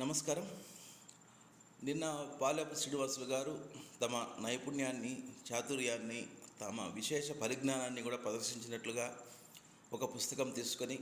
నమస్కారం. నిన్న పాలెపు శ్రీనివాసులు గారు తమ నైపుణ్యాన్ని చాతుర్యాన్ని తమ విశేష పరిజ్ఞానాన్ని కూడా ప్రదర్శించినట్లుగా ఒక పుస్తకం తీసుకొని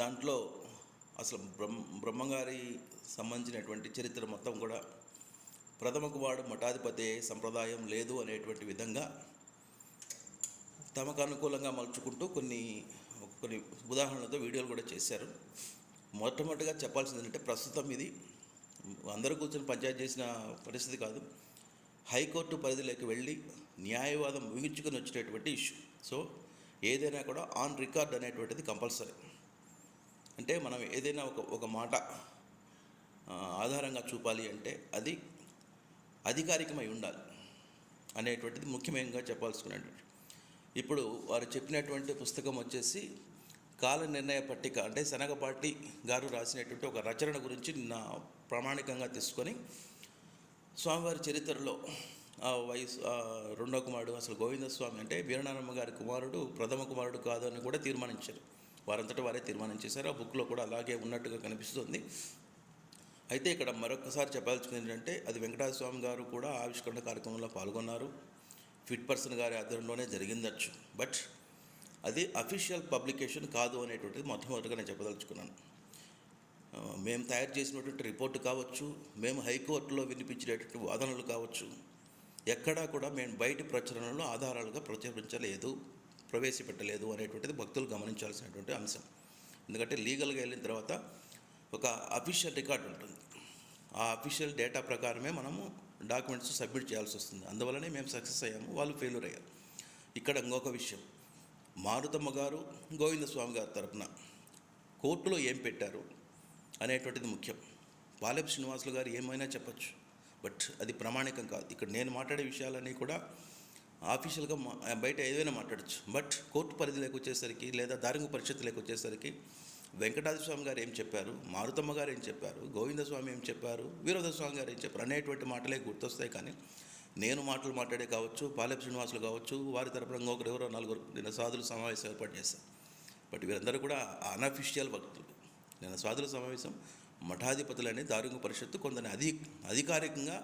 దాంట్లో అసలు బ్రహ్మ బ్రహ్మగారి సంబంధించినటువంటి చరిత్ర మొత్తం కూడా ప్రథమ కుమారుడు మఠాధిపతి సంప్రదాయం లేదు అనేటువంటి విధంగా తమకు అనుకూలంగా మలుచుకుంటూ కొన్ని కొన్ని ఉదాహరణలతో వీడియోలు కూడా చేశారు. మొట్టమొదటిగా చెప్పాల్సింది ఏంటంటే ప్రస్తుతం ఇది అందరూ కూర్చొని పంచాయతీ చేసిన పరిస్థితి కాదు. హైకోర్టు పరిధిలోకి వెళ్ళి న్యాయవాదం ముగించుకొని వచ్చేటటువంటి ఇష్యూ. సో ఏదైనా కూడా ఆన్ రికార్డ్ అనేటువంటిది కంపల్సరీ. అంటే మనం ఏదైనా ఒక ఒక మాట ఆధారంగా చూపాలి అంటే అది అధికారికమై ఉండాలి అనేటువంటిది ముఖ్యంగా చెప్పాల్సుకునేటువంటి ఇప్పుడు వారు చెప్పినటువంటి పుస్తకం వచ్చేసి కాల నిర్ణయ పట్టిక అంటే శనగపాటి గారు రాసినటువంటి ఒక రచన గురించి నా ప్రామాణికంగా తీసుకొని స్వామివారి చరిత్రలో వయసు రెండో కుమారుడు అసలు గోవిందస్వామి అంటే వీరనారాయణ గారి కుమారుడు ప్రథమ కుమారుడు కాదు అని కూడా తీర్మానించారు. వారంతటా వారే తీర్మానం చేశారు ఆ బుక్లో కూడా అలాగే ఉన్నట్టుగా కనిపిస్తుంది. అయితే ఇక్కడ మరొకసారి చెప్పాల్సింది ఏంటంటే అది వెంకటేశ్వర స్వామి గారు కూడా ఆవిష్కరణ కార్యక్రమంలో పాల్గొన్నారు. ఫిట్ పర్సన్ గారి ఆధ్వర్యంలోనే జరిగిందచ్చు. బట్ అది అఫీషియల్ పబ్లికేషన్ కాదు అనేటువంటిది మొట్టమొదటిగా నేను చెప్పదలుచుకున్నాను. మేము తయారు చేసినటువంటి రిపోర్టు కావచ్చు మేము హైకోర్టులో వినిపించినటువంటి వాదనలు కావచ్చు ఎక్కడా కూడా మేము బయటి ప్రచురణలో ఆధారాలుగా ప్రచురించలేదు ప్రవేశపెట్టలేదు అనేటువంటిది భక్తులు గమనించాల్సినటువంటి అంశం. ఎందుకంటే లీగల్గా వెళ్ళిన తర్వాత ఒక అఫీషియల్ రికార్డు ఉంటుంది. ఆ అఫీషియల్ డేటా ప్రకారమే మనము డాక్యుమెంట్స్ సబ్మిట్ చేయాల్సి వస్తుంది. అందువలనే మేము సక్సెస్ అయ్యాము వాళ్ళు ఫెయిల్యూర్ అయ్యారు. ఇక్కడ ఇంకొక విషయం. మారుతమ్మ గారు గోవిందస్వామి గారి తరపున కోర్టులో ఏం పెట్టారు అనేటువంటిది ముఖ్యం. పాలెపు శ్రీనివాసులు గారు ఏమైనా చెప్పచ్చు. బట్ అది ప్రామాణికం కాదు. ఇక్కడ నేను మాట్లాడే విషయాలన్నీ కూడా ఆఫీషియల్గా మా బయట ఏదైనా మాట్లాడచ్చు. బట్ కోర్టు పరిధిలోకి వచ్చేసరికి లేదా దారింగు పరిషత్తులోకి వచ్చేసరికి వెంకటాద్రి స్వామి గారు ఏం చెప్పారు? మారుతమ్మ గారు ఏం చెప్పారు? గోవిందస్వామి ఏం చెప్పారు? వీరభద్రస్వామి గారు ఏం చెప్పారు? అనేటువంటి మాటలే గుర్తొస్తాయి కానీ నేను మాటలు మాట్లాడే కావచ్చు పాలెపు శ్రీనివాసులు కావచ్చు వారి తరపున ఇంకొకరు ఎవరో నలుగురు నిన్న సాధులు సమావేశం ఏర్పాటు చేశారు. బట్ వీరందరూ కూడా అనఫిషియల్ భక్తులు. నిన్న సాధుల సమావేశం మఠాధిపతులని దారుంగ పరిషత్తు కొందరిని అధి అధికారికంగా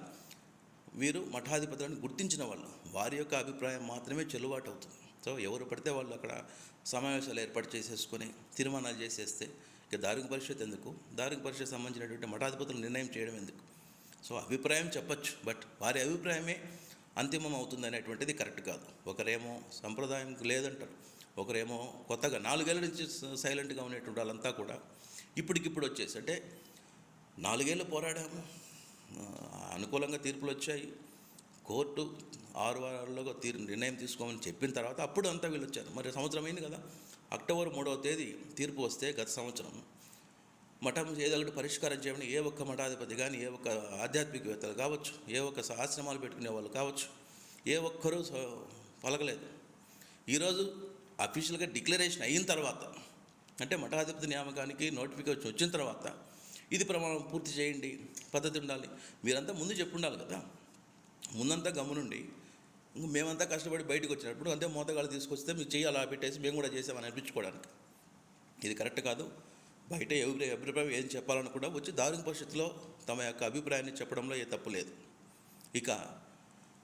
వీరు మఠాధిపతులను గుర్తించిన వాళ్ళు. వారి యొక్క అభిప్రాయం మాత్రమే చెల్లుబాటు అవుతుంది. సో ఎవరు పడితే వాళ్ళు అక్కడ సమావేశాలు ఏర్పాటు చేసేసుకొని తీర్మానాలు చేసేస్తే ఇక దారుంగ పరిషత్ ఎందుకు? దారుంగ పరిషత్ సంబంధించినటువంటి మఠాధిపతులు నిర్ణయం చేయడం ఎందుకు? సో అభిప్రాయం చెప్పచ్చు బట్ వారి అభిప్రాయమే అంతిమం అవుతుంది అనేటువంటిది కరెక్ట్ కాదు. ఒకరేమో సంప్రదాయం లేదంటారు ఒకరేమో కొత్తగా నాలుగేళ్ళ నుంచి సైలెంట్గా ఉండేటువంటి వాళ్ళంతా కూడా ఇప్పటికిప్పుడు వచ్చేసి అంటే నాలుగేళ్ళు పోరాడాము అనుకూలంగా తీర్పులు వచ్చాయి. కోర్టు ఆరు వారాల్లో తీరు నిర్ణయం తీసుకోమని చెప్పిన తర్వాత అప్పుడు అంతా వీళ్ళు వచ్చారు. మరి సంవత్సరం అయింది కదా అక్టోబర్ మూడవ తేదీ తీర్పు వస్తే గత సంవత్సరం మఠం ఏదో ఒకటి పరిష్కారం చేయమని ఏ ఒక్క మఠాధిపతి కానీ ఏ ఒక్క ఆధ్యాత్మికవేత్తలు కావచ్చు ఏ ఒక్క ఆశ్రమాలు పెట్టుకునే వాళ్ళు కావచ్చు ఏ ఒక్కరూ పలకలేదు. ఈరోజు అఫీషియల్గా డిక్లరేషన్ అయిన తర్వాత అంటే మఠాధిపతి నియామకానికి నోటిఫికేషన్ వచ్చిన తర్వాత ఇది ప్రమాణం పూర్తి చేయండి పద్ధతి ఉండాలి. మీరంతా ముందు చెప్పుండాలి కదా. ముందంతా గమనుండి మేమంతా కష్టపడి బయటకు వచ్చినప్పుడు అంతే మోతగాళ్ళు తీసుకొస్తే మీరు చేయాలి పెట్టేసి మేము కూడా చేసామని అనిపించుకోవడానికి. ఇది కరెక్ట్ కాదు. బయట ఎవరి అభిప్రాయం ఏం చెప్పాలని కూడా వచ్చి దారుణ పరిస్థితిలో తమ యొక్క అభిప్రాయాన్ని చెప్పడంలో ఏ తప్పు లేదు. ఇక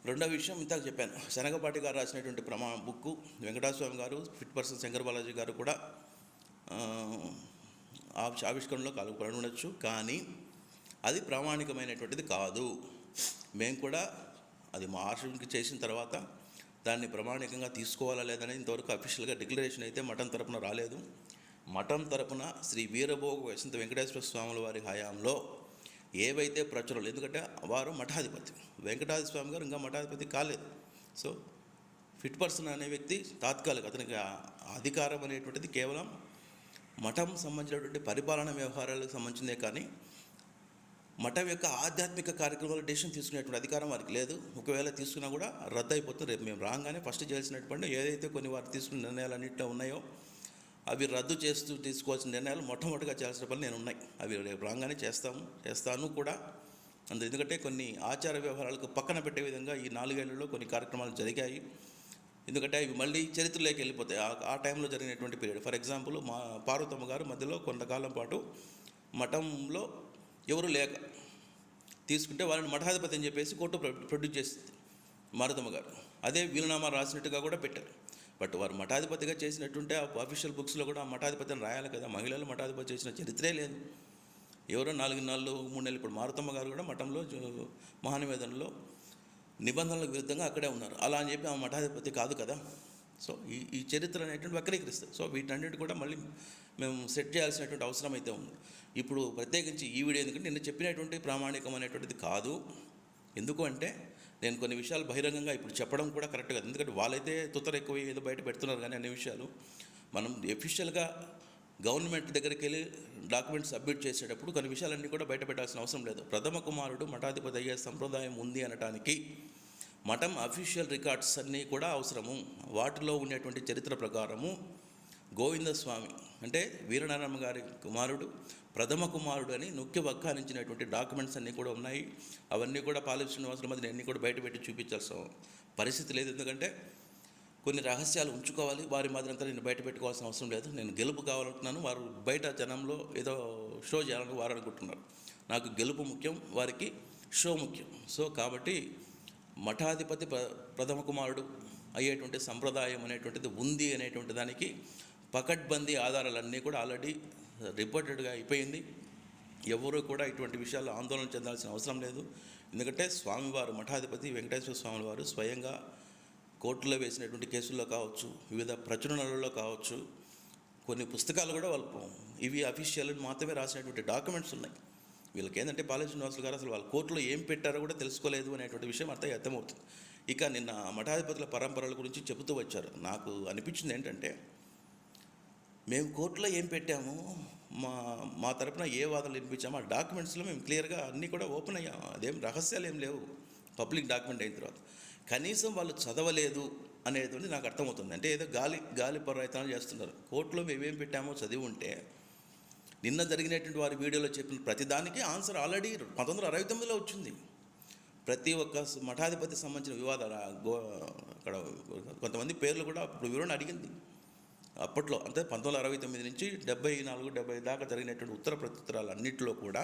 రెండో విషయం ఇంతకు చెప్పాను. శనగపాటి గారు రాసినటువంటి ప్రమా బుక్ వెంకటాస్వామి గారు ఫిట్ పర్సన్ శంకర్ బాలాజీ గారు కూడా ఆవిష్కరణలో పాల్గొని ఉండొచ్చు. కానీ అది ప్రామాణికమైనటువంటిది కాదు. మేము కూడా అది మా ఆశ్రమికి చేసిన తర్వాత దాన్ని ప్రామాణికంగా తీసుకోవాలా లేదని ఇంతవరకు అఫీషియల్గా డిక్లరేషన్ అయితే మఠం తరపున రాలేదు. మఠం తరపున శ్రీ వీరభోగ వసంత వెంకటేశ్వర స్వాముల వారి హయాంలో ఏవైతే ప్రచురాలు ఎందుకంటే వారు మఠాధిపతి వెంకటాది స్వామి గారు ఇంకా మఠాధిపతి కాలేదు. సో ఫిట్ పర్సన్ అనే వ్యక్తి తాత్కాలిక అతనికి అధికారం అనేటువంటిది కేవలం మఠం సంబంధించినటువంటి పరిపాలన వ్యవహారాలకు సంబంధించిందే కానీ మఠం యొక్క ఆధ్యాత్మిక కార్యక్రమాలు డెసిషన్ తీసుకునేటువంటి అధికారం వారికి లేదు. ఒకవేళ తీసుకున్నా కూడా రద్దు అయిపోతుంది. రేపు మేము రాగానే ఫస్ట్ చేయాల్సినటువంటి ఏదైతే కొన్ని వారు తీసుకున్న నిర్ణయాలు అన్నింటిలో ఉన్నాయో అవి రద్దు చేస్తూ తీసుకోవాల్సిన నిర్ణయాలు మొట్టమొదటిగా చేయాల్సిన పనులు నేను ఉన్నాయి అవి రేపు రాగానే చేస్తాము చేస్తాను కూడా. అందు ఎందుకంటే కొన్ని ఆచార వ్యవహారాలకు పక్కన పెట్టే విధంగా ఈ నాలుగేళ్ళలో కొన్ని కార్యక్రమాలు జరిగాయి. ఎందుకంటే అవి మళ్ళీ చరిత్రలోకి వెళ్ళిపోతాయి. ఆ ఆ టైంలో జరిగినటువంటి పీరియడ్. ఫర్ ఎగ్జాంపుల్ మా పార్వతమ్మ గారు మధ్యలో కొంతకాలం పాటు మఠంలో ఎవరు లేక తీసుకుంటే వాళ్ళని మఠాధిపతి అని చెప్పేసి కోర్టు ప్రొ- ప్రొడ్యూస్ చేసింది మారుతమ్మ గారు. అదే వీలునామా రాసినట్టుగా కూడా పెట్టారు. బట్ వారు మఠాధిపతిగా చేసినట్టుంటే ఆ అఫీషియల్ బుక్స్లో కూడా ఆ మఠాధిపతిని రాయాలి కదా. మహిళలు మఠాధిపతి చేసిన చరిత్రే లేదు. ఎవరో నాలుగు నెలలు మూడు నెలలు ఇప్పుడు మారుతమ్మ గారు కూడా మఠంలో మహానివేదనలో నిబంధనలకు విరుద్ధంగా అక్కడే ఉన్నారు. అలా అని చెప్పి ఆ మఠాధిపతి కాదు కదా. సో ఈ ఈ చరిత్ర అనేటువంటి వక్రీకరిస్తుంది. సో వీటన్నిటి కూడా మళ్ళీ మేము సెట్ చేయాల్సినటువంటి అవసరం అయితే ఉంది. ఇప్పుడు ప్రత్యేకించి ఈ వీడియో ఎందుకంటే నిన్న చెప్పినటువంటి ప్రామాణికం అనేటువంటిది కాదు. ఎందుకు అంటే నేను కొన్ని విషయాలు బహిరంగంగా ఇప్పుడు చెప్పడం కూడా కరెక్ట్ కాదు. ఎందుకంటే వాళ్ళైతే తుత్తర ఎక్కువ ఏదో బయట పెడుతున్నారు కానీ అన్ని విషయాలు మనం ఎఫిషియల్గా గవర్నమెంట్ దగ్గరికి వెళ్ళి డాక్యుమెంట్ సబ్మిట్ చేసేటప్పుడు కొన్ని విషయాలన్నీ కూడా బయట పెట్టాల్సిన అవసరం లేదు. ప్రథమ కుమారుడు మఠాధిపతి అయ్యే సంప్రదాయం ఉంది అనటానికి మఠం అఫీషియల్ రికార్డ్స్ అన్నీ కూడా అవసరము. వాటిలో ఉండేటువంటి చరిత్ర ప్రకారము గోవిందస్వామి అంటే వీరనారాయణ గారి కుమారుడు ప్రథమ కుమారుడు అని నొక్కి వక్కానించినటువంటి డాక్యుమెంట్స్ అన్నీ కూడా ఉన్నాయి. అవన్నీ కూడా పాలి శ్రీనివాసుల మధ్య అన్నీ కూడా బయట పెట్టి చూపించాల్సిన పరిస్థితి లేదు. ఎందుకంటే కొన్ని రహస్యాలు ఉంచుకోవాలి. వారి మాదిరంతా నేను బయట పెట్టుకోవాల్సిన అవసరం లేదు. నేను గెలుపు కావాలంటున్నాను వారు బయట జనంలో ఏదో షో చేయాలని వారు అనుకుంటున్నారు నాకు గెలుపు ముఖ్యం వారికి షో ముఖ్యం. సో కాబట్టి మఠాధిపతి ప్ర ప్రథమ కుమారుడు అయ్యేటువంటి సంప్రదాయం అనేటువంటిది ఉంది అనేటువంటి దానికి పకడ్బందీ ఆధారాలన్నీ కూడా ఆల్రెడీ రిపోర్టెడ్గా అయిపోయింది. ఎవరు కూడా ఇటువంటి విషయాల్లో ఆందోళన చెందాల్సిన అవసరం లేదు. ఎందుకంటే స్వామివారు మఠాధిపతి వెంకటేశ్వర స్వామి వారు స్వయంగా కోర్టులో వేసినటువంటి కేసుల్లో కావచ్చు వివిధ ప్రచురణలలో కావచ్చు కొన్ని పుస్తకాలు కూడా వాళ్ళు ఇవి అఫీషియల్ మాత్రమే రాసినటువంటి డాక్యుమెంట్స్ ఉన్నాయి. వీళ్ళకి ఏంటంటే బాలాజీ శ్రీనివాసులు గారు అసలు వాళ్ళ కోర్టులో ఏం పెట్టారో కూడా తెలుసుకోలేదు అనేటువంటి విషయం అర్థం అర్థమవుతుంది. ఇక నిన్న మఠాధిపతుల పరంపరల గురించి చెబుతూ వచ్చారు. నాకు అనిపించింది ఏంటంటే మేము కోర్టులో ఏం పెట్టాము? మా మా తరపున ఏ వాదనలు వినిపించాము ఆ డాక్యుమెంట్స్లో మేము క్లియర్గా అన్నీ కూడా ఓపెన్ అయ్యాము అదేం రహస్యాలు ఏం లేవు. పబ్లిక్ డాక్యుమెంట్ అయిన తర్వాత. కనీసం వాళ్ళు చదవలేదు అనేది నాకు అర్థమవుతుంది. అంటే ఏదో గాలి గాలి ప్రయత్నాలు చేస్తున్నారు. కోర్టులో మేమేం పెట్టామో చదివి ఉంటే నిన్న జరిగినటువంటి వారి వీడియోలో చెప్పిన ప్రతిదానికి ఆన్సర్ ఆల్రెడీ పంతొమ్మిది వందల అరవై తొమ్మిదిలో వచ్చింది. ప్రతి ఒక్క మఠాధిపతికి సంబంధించిన వివాదాలు గో అక్కడ కొంతమంది పేర్లు కూడా ఇప్పుడు వివరణ అడిగింది. అప్పట్లో అంటే పంతొమ్మిది వందల అరవై తొమ్మిది నుంచి డెబ్బై నాలుగు డెబ్బై దాకా జరిగినటువంటి ఉత్తర ప్రత్యుత్తరాలు అన్నింటిలో కూడా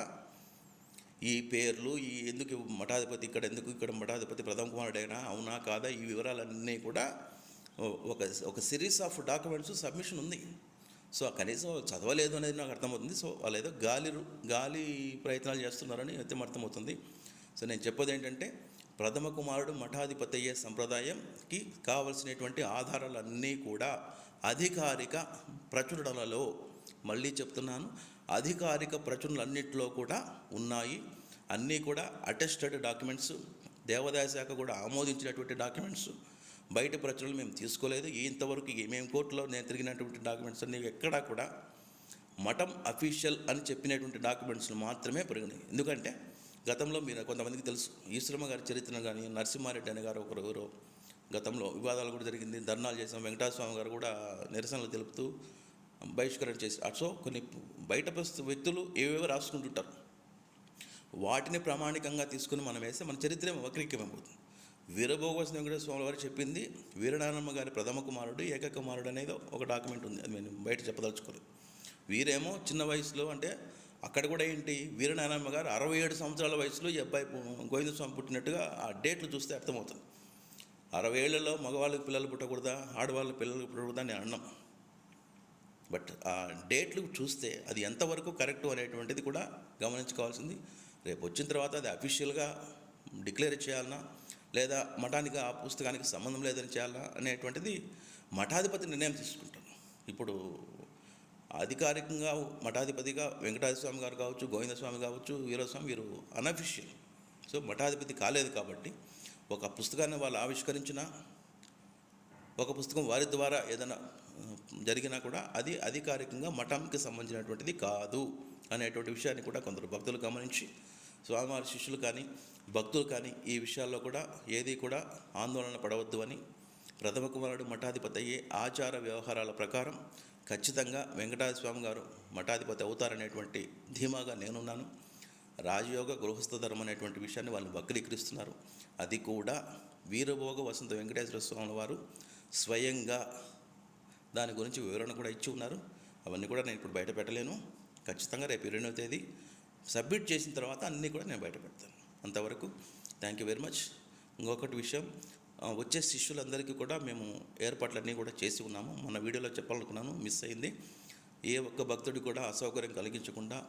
ఈ పేర్లు ఈ ఎందుకు మఠాధిపతి ఇక్కడ ఎందుకు ఇక్కడ మఠాధిపతి ప్రథమ కుమారుడైనా అవునా కాదా ఈ వివరాలన్నీ కూడా ఒక ఒక సిరీస్ ఆఫ్ డాక్యుమెంట్స్ సబ్మిషన్ ఉంది. సో కనీసం చదవలేదు అనేది నాకు అర్థమవుతుంది. సో వాళ్ళు ఏదో గాలి గాలి ప్రయత్నాలు చేస్తున్నారని అయితే అర్థమవుతుంది. సో నేను చెప్పేది ఏంటంటే ప్రథమ కుమారుడు మఠాధిపతయ్యే సంప్రదాయంకి కావలసినటువంటి ఆధారాలన్నీ కూడా అధికారిక ప్రచురణలలో మళ్ళీ చెప్తున్నాను. అధికారిక ప్రచురణలన్నింటిలో కూడా ఉన్నాయి. అన్నీ కూడా అటెస్టెడ్ డాక్యుమెంట్స్ దేవాదాయ శాఖ కూడా ఆమోదించినటువంటి డాక్యుమెంట్స్ బయట ప్రచురణలు మేము తీసుకోలేదు. ఇంతవరకు మేము కోర్టులో నేను తిరిగినటువంటి డాక్యుమెంట్స్ అన్నీ ఎక్కడా కూడా మఠం అఫీషియల్ అని చెప్పినటువంటి డాక్యుమెంట్స్ని మాత్రమే పెరిగినాయి. ఎందుకంటే గతంలో మీరు కొంతమందికి తెలుసు. ఈశ్వరమ్మ గారి చరిత్ర కానీ నరసింహారెడ్డి అనే గారు ఒకరు ఎవరో గతంలో వివాదాలు కూడా జరిగింది. ధర్నాలు చేసాం వెంకటేశ్వర గారు కూడా నిరసనలు తెలుపుతూ బహిష్కరణ చేసి సో కొన్ని బయట వ్యక్తులు ఏవేవో రాసుకుంటుంటారు. వాటిని ప్రామాణికంగా తీసుకుని మనం వేస్తే మన చరిత్ర వక్రీకమైపోతుంది వీరభోగవస వెంకటేశ్వర స్వామి వారు చెప్పింది వీరనారాయణమ్మ గారి ప్రథమ కుమారుడు ఏకకుమారుడు అనేది ఒక డాక్యుమెంట్ ఉంది. అది నేను బయట చెప్పదలుచుకోలేదు. వీరేమో చిన్న వయసులో అంటే అక్కడ కూడా ఏంటి వీరనారాయణ గారు అరవై ఏడు సంవత్సరాల వయసులో ఈ అబ్బాయి గోవిందస్వామి పుట్టినట్టుగా ఆ డేట్లు చూస్తే అర్థమవుతుంది. అరవై ఏళ్ళలో మగవాళ్ళకి పిల్లలు పుట్టకూడదా ఆడవాళ్ళకి పిల్లలు పుట్టకూడదా నేను అన్నాం. బట్ ఆ డేట్లు చూస్తే అది ఎంతవరకు కరెక్ట్ అనేటువంటిది కూడా గమనించుకోవాల్సింది. రేపు వచ్చిన తర్వాత అది అఫీషియల్గా డిక్లేర్ చేయాలన్నా లేదా మఠానికి ఆ పుస్తకానికి సంబంధం లేదని చేయాలా అనేటువంటిది మఠాధిపతి నిర్ణయం తీసుకుంటాను ఇప్పుడు అధికారికంగా మఠాధిపతిగా వెంకటేశ్వర స్వామి గారు కావచ్చు గోవిందస్వామి కావచ్చు వీరస్వామి వీరు అనఫిషియల్ సో మఠాధిపతి కాలేదు కాబట్టి ఒక పుస్తకాన్ని వాళ్ళు ఆవిష్కరించిన ఒక పుస్తకం వారి ద్వారా ఏదైనా జరిగినా కూడా అది అధికారికంగా మఠంకి సంబంధించినటువంటిది కాదు అనేటువంటి విషయాన్ని కూడా కొందరు భక్తులు గమనించి స్వామివారి శిష్యులు కానీ భక్తులు కానీ ఈ విషయాల్లో కూడా ఏది కూడా ఆందోళన పడవద్దు అని ప్రథమ కుమారుడు మఠాధిపతి అయ్యే ఆచార వ్యవహారాల ప్రకారం ఖచ్చితంగా వెంకటేశ్వర స్వామి గారు మఠాధిపతి అవుతారనేటువంటి ధీమాగా నేనున్నాను. రాజయోగ గృహస్థ ధర్మం అనేటువంటి విషయాన్ని వాళ్ళు వక్రీకరిస్తున్నారు. అది కూడా వీరభోగ వసంత వెంకటేశ్వర స్వామి వారు స్వయంగా దాని గురించి వివరణ కూడా ఇచ్చి ఉన్నారు. అవన్నీ కూడా నేను ఇప్పుడు బయట పెట్టలేను. ఖచ్చితంగా రేపు ఇరవై తేదీ సబ్మిట్ చేసిన తర్వాత అన్నీ కూడా నేను బయట పెడతాను. అంతవరకు థ్యాంక్ యూ వెరీ మచ్. ఇంకొకటి విషయం వచ్చే శిష్యులందరికీ కూడా మేము ఏర్పాట్లన్నీ కూడా చేసి ఉన్నాము. మన వీడియోలో చెప్పాలనుకున్నాను మిస్ అయింది. ఏ ఒక్క భక్తుడికి కూడా అసౌకర్యం కలిగించకుండా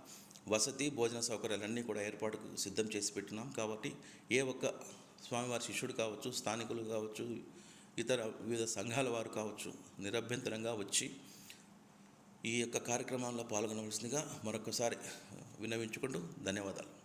వసతి భోజన సౌకర్యాలన్నీ కూడా ఏర్పాటుకు సిద్ధం చేసి పెట్టినాం. కాబట్టి ఏ ఒక్క స్వామివారి శిష్యుడు కావచ్చు స్థానికులు కావచ్చు ఇతర వివిధ సంఘాల వారు కావచ్చు నిరభ్యంతరంగా వచ్చి ఈ యొక్క కార్యక్రమంలో పాల్గొనవలసిందిగా మరొకసారి విన్నవించుకుంటూ ధన్యవాదాలు.